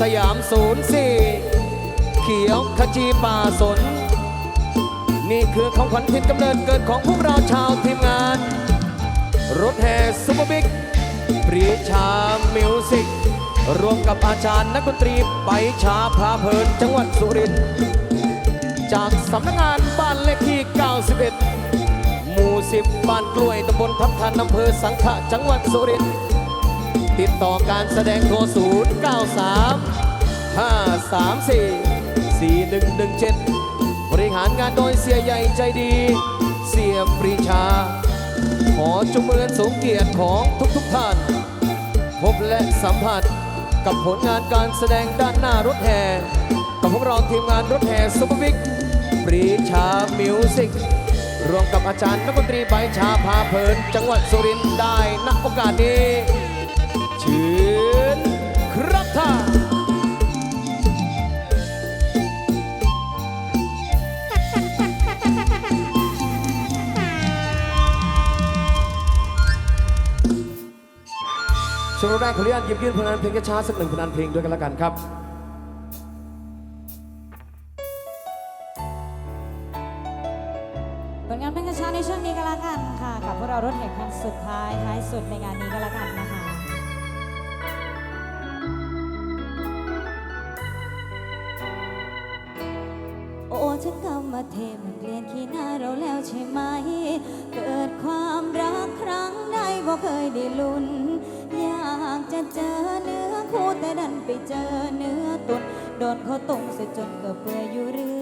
สยามศูนย์สี่เขียวขจีป่าสน นี่คือของขวัญทินกำเนิดเกิดของพวกเราชาวทีมงาน รถแห่ซุปเปอร์บิ๊กปรีชามิวสิกรวมกับอาจารย์นักดนตรีไปชาพาเพลินจังหวัดสุรินทร์จากสำนักงานบ้านเลขที่ 91 หมู่ 10 บ้านกล้วยตำบลทับทันอำเภอสังขะจังหวัดสุรินทร์ ติดต่อการแสดงโทร 0 9 3 5 3 4 4 1 1 7 บริหารงานโดยเสียใหญ่ใจดี เสียปรีชา ขอจุมือนสงเกียรติของทุกๆท่าน พบและสัมผัสกับผลงานการแสดงด้านหน้ารถแห่กับพวกเราทีมงานรถแห่ซุปเปอร์วิกปรีชามิวสิกรวมกับอาจารย์นักดนตรีใบชาพาเพลิน จังหวัดสุรินทร์ได้ณโอกาสนี้ รับท่านช่วงแรกขออนุญาตหยิบยื่นผลงานเพลงช้าๆสักหนึ่งผลงานเพลงด้วยกันแล้วกันครับผลงานเพลงช้าในช่วงนี้ก็แล้วกันค่ะ กับพวกเรารถแห่คันสุดท้ายท้ายสุดในงานนี้ก็แล้วกันนะคะ ฉันกรรมเทมันเปลี่ยนขี้หน้าเราแล้วใช่ไหม เกิดความรักครั้งใดบ่เคยได้ลุ้น อยากจะเจอเนื้อคู่แต่ดันไปเจอเนื้อตุนโดนเขาตรงเสียจนเกือบเปื่อยอยู่เรื่อย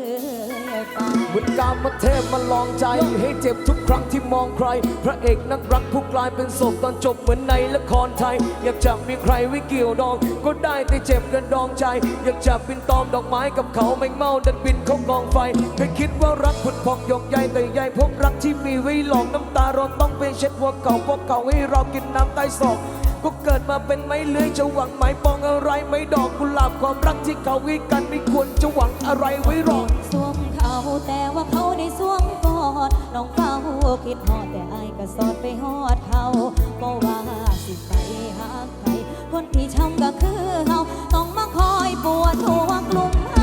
เหมือนกามเทพมาลองใจ ให้เจ็บทุกครั้งที่มองใคร พระเอกนักรักผู้กลายเป็นศพตอนจบเหมือนในละครไทย อยากจะมีใครไว้เกี่ยวดอง ก็ได้แต่เจ็บกันดองใจ อยากจะบินตอมดอกไม้กับเขาแมงเมาดันบินเข้ากองไฟเคยคิดว่ารักผุดพองยกใยแต่ใยพบรักที่มีไว้หลอกน้ำตาเราต้องไปเช็ดหัวเก่าพวกเก่าให้เรากินน้ำใต้ศอกก็เกิดมาเป็นไม้เลื้อยจะหวังไม้ปองอะไรไม่ดอกกุหลาบความรักที่เขาวิกันไม่ควรจะหวังอะไรไว้หรอก แต่ว่าเขาได้สวงกอด น้องเฝ้าคิดฮอดแต่อายก็สอดไปฮอดเขาบ่ว่าสิไปหาใคร คนที่ช้ำก็คือเขาต้องมาคอยปวดหัวกลุ่ม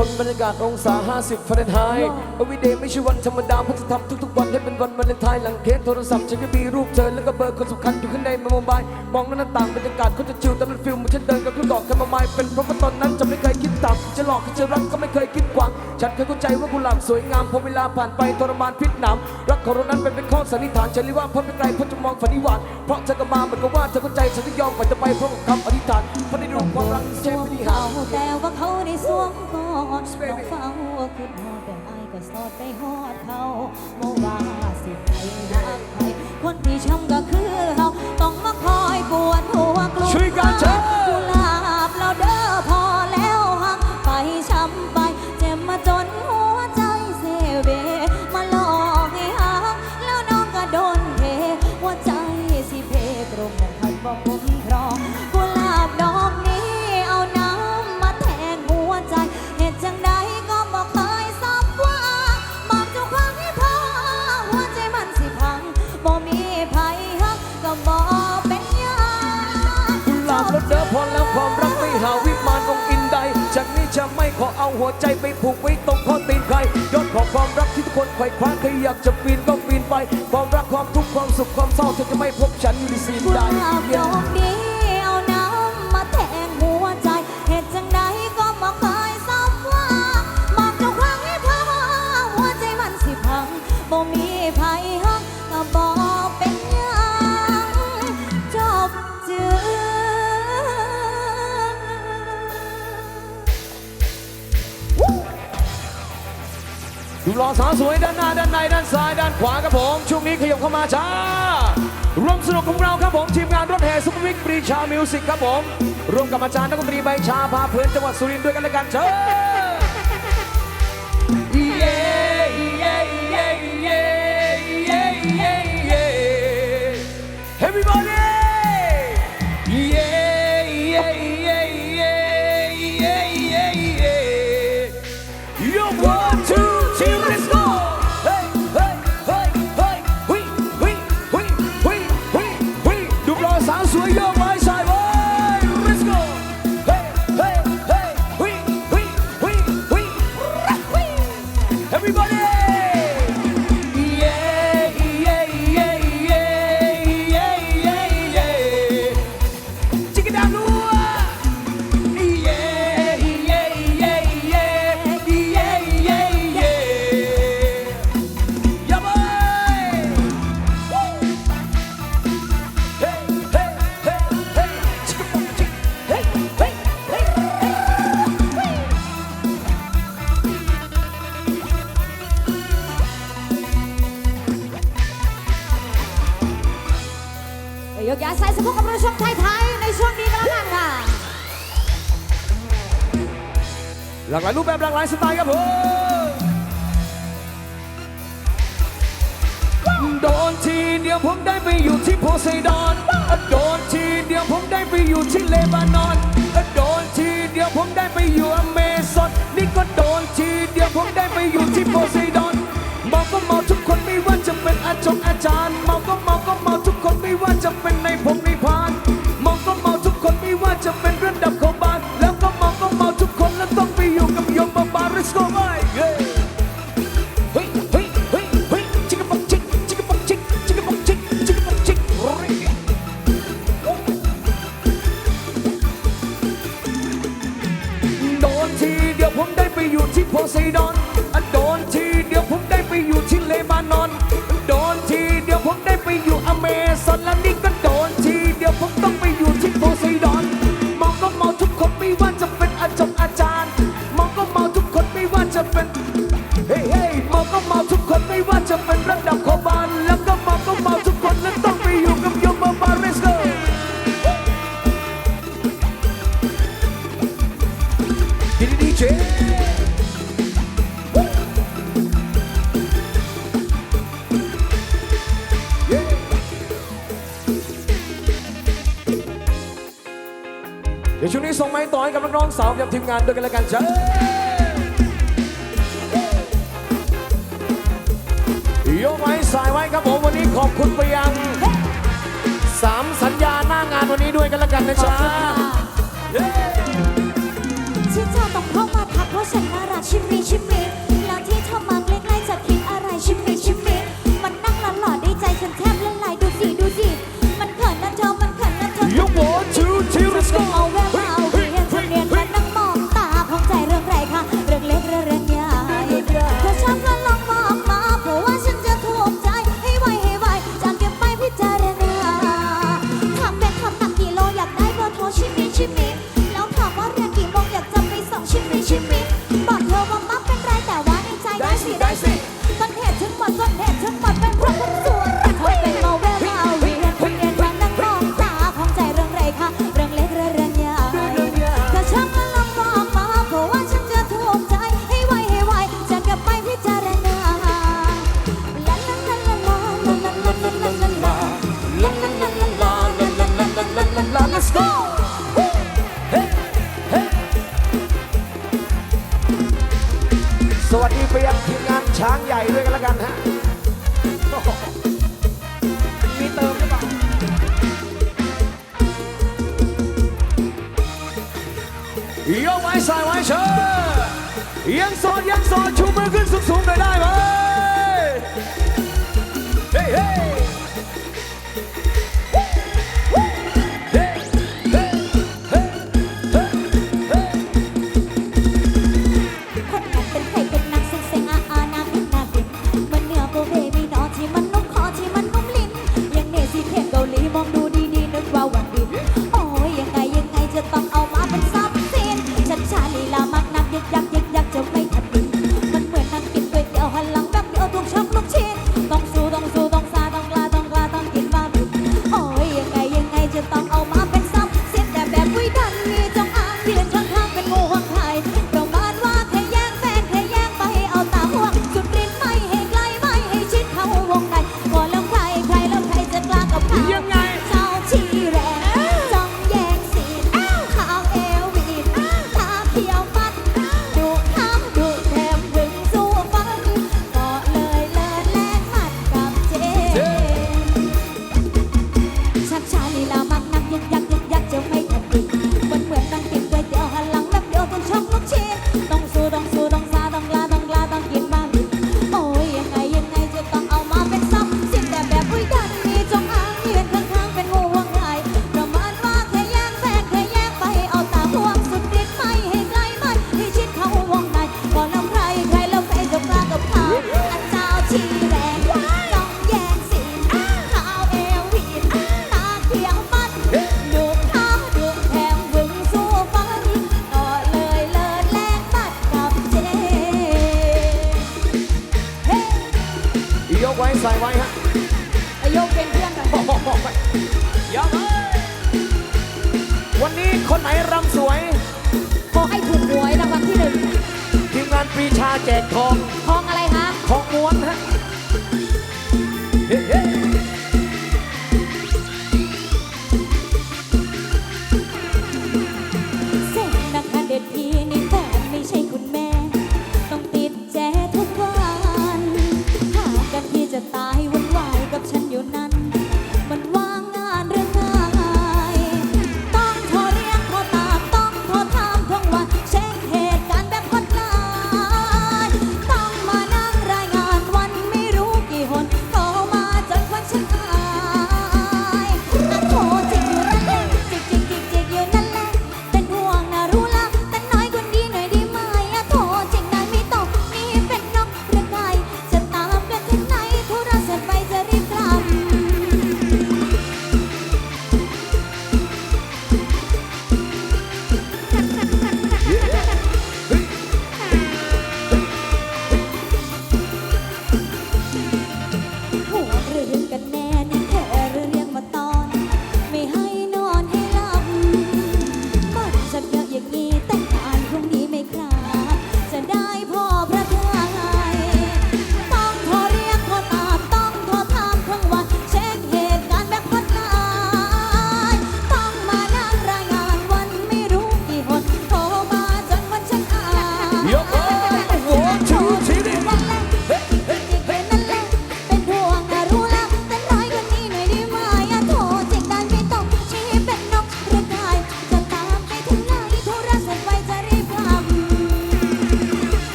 คนบรรยากาศองศา 50ฟาเรนไฮต์อวิเดย์ไม่ใช่วันธรรมดาเพราะจะทำทุกๆ วันให้เป็นวันวาเลนไทน์หลังเคสโทรศัพท์ฉันก็มีรูปเธอแล้วก็เบอร์คนสำคัญอยู่ข้างในโมบายมองหน้าต่างบรรยากาศเขาจะชิลแต่มันฟิลเหมือนฉันเดินกับลูกดอกกันมาไม้เป็นเพราะว่าตอนนั้นจะไม่เคยคิดต่ำจะหลอกจะรักก็ไม่เคยคิดกว้างฉันเคยเข้าใจว่ากุหลาบสวยงามพอเวลาผ่านไปทรมานพิษหนามรักของเรานั้นเป็นเป็นข้อสันนิษฐานฉันเรียว่าพ้นไปไกลเพราะจะมองฝันนิวาสเพราะเธอก็มาเหมือนกับว่าเธอเข้าใจฉันจะยอมไปจะไปเพราะคำอธิษฐานเพราะในดวงความรักใช่ไม่ได้หาเขาแต่ว่าเขาได้สวมกอ ดน้องเฝ้าคือฮอดแต่อายก็สอดไปฮอดเขาโมว่าสิใครรักใครคนที่ช้ำก็คือ จะไม่ขอเอาหัวใจไปผูกไว้ตรงข้อตีนใครยอดของความรักที่ทุกคนไขว่คว้าใครอยากจะปีนก็ปีนไป ความรักความทุกข์ความสุขความเศร้าเธอจะไม่พบฉันอยู่ในสิ่งใดาดอกนี้ หล่อสาวสวยด้านหน้าด้านในด้านซ้ายด้านขวาครับผม ช่วงนี้ขยับเข้ามาจ้าร่วมสนุกของเราครับผม ทีมงานรถแห่ซุปเปอร์วิกปรีชามิวสิกครับผม ร่วมกับอาจารย์นักดนตรีใบชาพาเพื่อนจังหวัดสุรินทร์ด้วยกันเลยกันเชิญเย้ soy yo. อย่าใส่สะโพกกับผู้ชมไทยๆในช่วงนี้ก็แล้วกันค่ะ หลากหลายรูปแบบหลากหลายสไตล์ครับผมโดนทีเดียวผมได้ไปอยู่ที่โพไซดอนโดนทีเดียวผมได้ไปอยู่ที่เลบานอนโดนทีเดียวผมได้ไปอยู่อเมซอนนี่ก็โดนทีเดียวผมได้ไปอยู่ที่โพไซดอนมองก็มองทุกคนไม่ว่าจะเป็นอาจงอา ทีมงานด้วยกันแล้วกันจ้าโยกไว้สายไว้ครับผมวันนี้ขอบคุณไปยังสามสัญญาหน้างานวันนี้ด้วยกันแล้วกันนะจ๊ะชิจ้าต้องเข้ามาทักเพราะฉันน่ารักชิมมีชิม ทีมงานช้างใหญ่ด้วยกันแล้วกันฮะมีเติมหรือเปล่าโยกไว้สายไว้เชิญยังโสดยังโสดชูมือขึ้นสูงๆหน่ยได้ไหม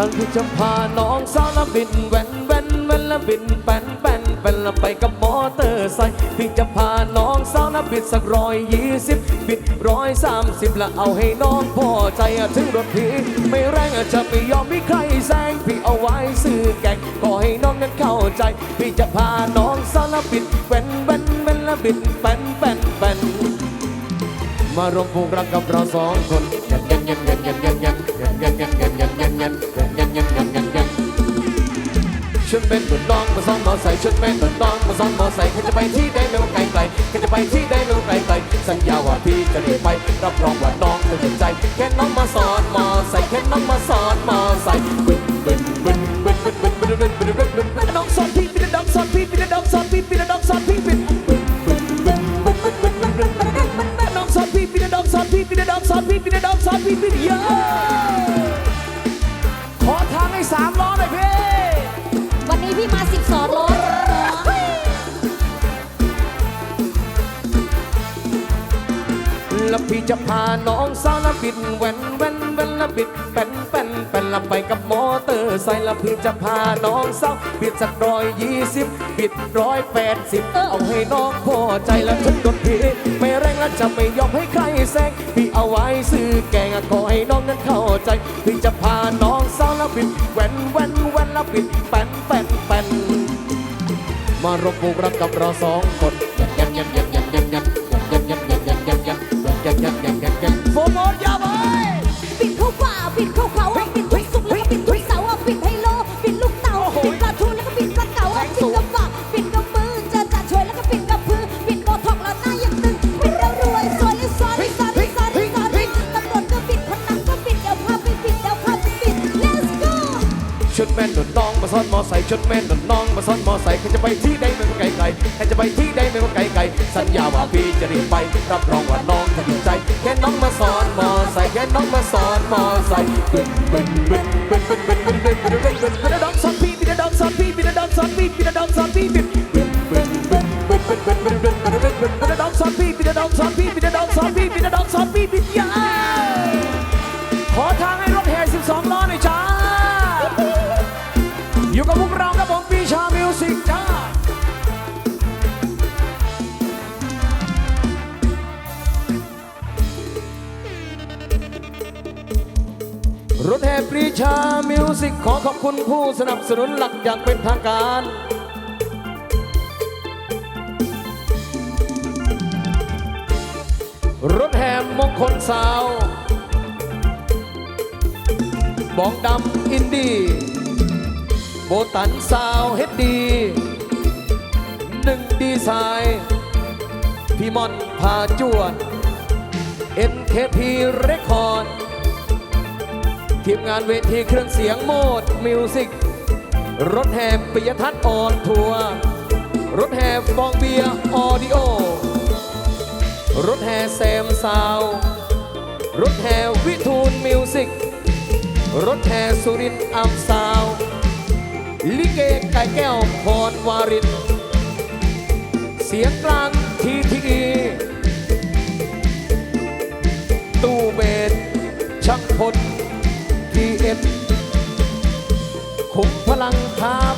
อันที่จะพาน้องสาวละบินแว่นแว่นแว่นละบินแป้นแป้นแป้นละไปกับมอเตอร์ไซค์พี่จะพาน้องสาวละบิดสักร้อยยี่สิบบิดร้อยสามสิบละเอาให้น้องพอใจถึงรถพี่ไม่แรงจะไม่ยอมมีใครแซงพี่เอาไว้ซื้อแกงขอให้น้องนั้นเข้าใจ พี่จะพาน้องสาวละบิดแว่นแว่นแว่นละบิดแป้นแป้นแป้นมารวมผูกรักกับเราสองคน ฉันเป็นเหมือนน้องมาซ้อมมอไซค์ฉันเป็นเหมือนน้องมาซ้อมมอไซค์ใครจะไปที่ใดไม่ว่าไกลไกลใครจะไปที่ใดไม่ว่าไกลไกลสัญญาว่าพี่จะได้ไปรับรองว่าน้องจะเป็นใจแค่ bir yar พี่จะพาน้องสาวละบิดแว่นแว่นแว่นละบิดเป็นเป็นเป็นละไปกับมอเตอร์ไซค์ล้วพี่จะพาน้องสาวบิดสักร้อยยี่สิบบิดร้อยแปดสิบเอาให้น้องพอใจแล้วฉันโดนพี่ไม่แรงและจะไม่ยอมให้ใครแซงพี่เอาไว้ซื้อแกงขอให้น้องนั้นเข้าใจพี่จะพาน้องสาวละบิดแว่นแว่นแว่นละบิดเป็นเป็นเป็นมารบผูกรักกับเราสองคน ชุดแม่นหนุนน้องมาซ้อนมอใส่ใครจะไปที่ใดไม่ว่าไกลไกลใครจะไปที่ใดไม่ว่าไกลไกลสัญญาว่าพี่จะรีบไปรับรองว่าน้องจะดีใจแค่น้องมาสอนมอใส่แค่น้องมาสอนมอใส่บึ้นบึ้นบึ้นบึ้นบึ้นบึ้นบึ้นบึ้นบึ้นบึ้นบึ้นบึ้นน้องสอนพี่พี่น้องสอนพี่พี่น้องสอนพี่พี่น้องสอนพี่บึ้นบึ้นบึ้นบึ้นบึ้นบึ้นบึ้นบึ้นบึ้นบึ้นบึ้นบึ้นบึ้นน้องสอนพี่พี่น้องสอนพี่พี่น้องสอนพี่พี่น้องสอนพี่บึ้ รถแห่ปรีชามิวสิกขอขอบคุณผู้สนับสนุนหลักอย่างเป็นทางการรถแห่มงคลสาวบองดำอินดี้โบตันสาวเฮดดีหนึ่งดีไซน์พี่มอนพาจวด NKP เรคคอร์ด ทีมงานเวทีเครื่องเสียงโมดมิวสิกรถแห่ปิยทัศน์ออนทัวร์รถแห่ฟองเบียร์ออดิโอ รถแห่แซมซาว รถแห่วิทูลมิวสิกรถแห่สุรินทร์อัมซาว ลิเกไก่แก้วพรวารินเสียงกลางทีทีตู้เบสช่างพลุมพลังครับ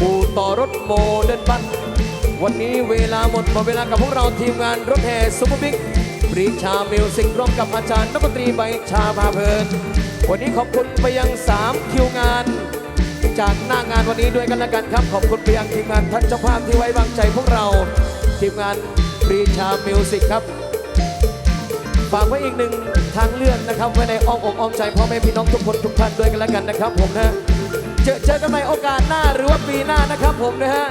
ปูต่อรถโมเดินบัน วันนี้เวลาหมดหมดเวลากับพวกเราทีมงานรถแห่ซุปเปอร์บิ๊กปรีชามิวสิกร่วมกับอาจารย์นักดนตรีใบชาพาเพลิน วันนี้ขอบคุณไปยัง 3 คิวงาน จากหน้างานวันนี้ด้วยกันละกันครับ ขอบคุณไปยังทีมงานท่านเจ้าภาพที่ไว้วางใจพวกเรา ทีมงานปรีชามิวสิกครับ ฝากไว้อีกหนึ่งทางเลือกนะครับ ไว้ในอ้อมอกอ้อมใจพ่อแม่พี่น้องทุกคนทุกท่านด้วยกันแล้วกันนะครับผมนะเจอเจอกันใหม่โอกาสหน้าหรือว่าปีหน้านะครับผมนะฮะ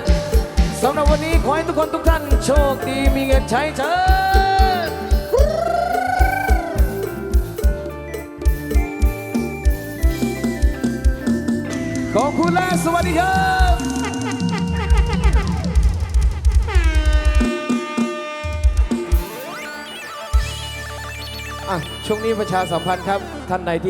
สำหรับวันนี้ขอให้ทุกคนทุกท่านโชคดีมีเงินใช้เชิญขอบคุณและสวัสดีครับ ช่วงนี้ประชาสัมพันธ์ครับท่านใดที่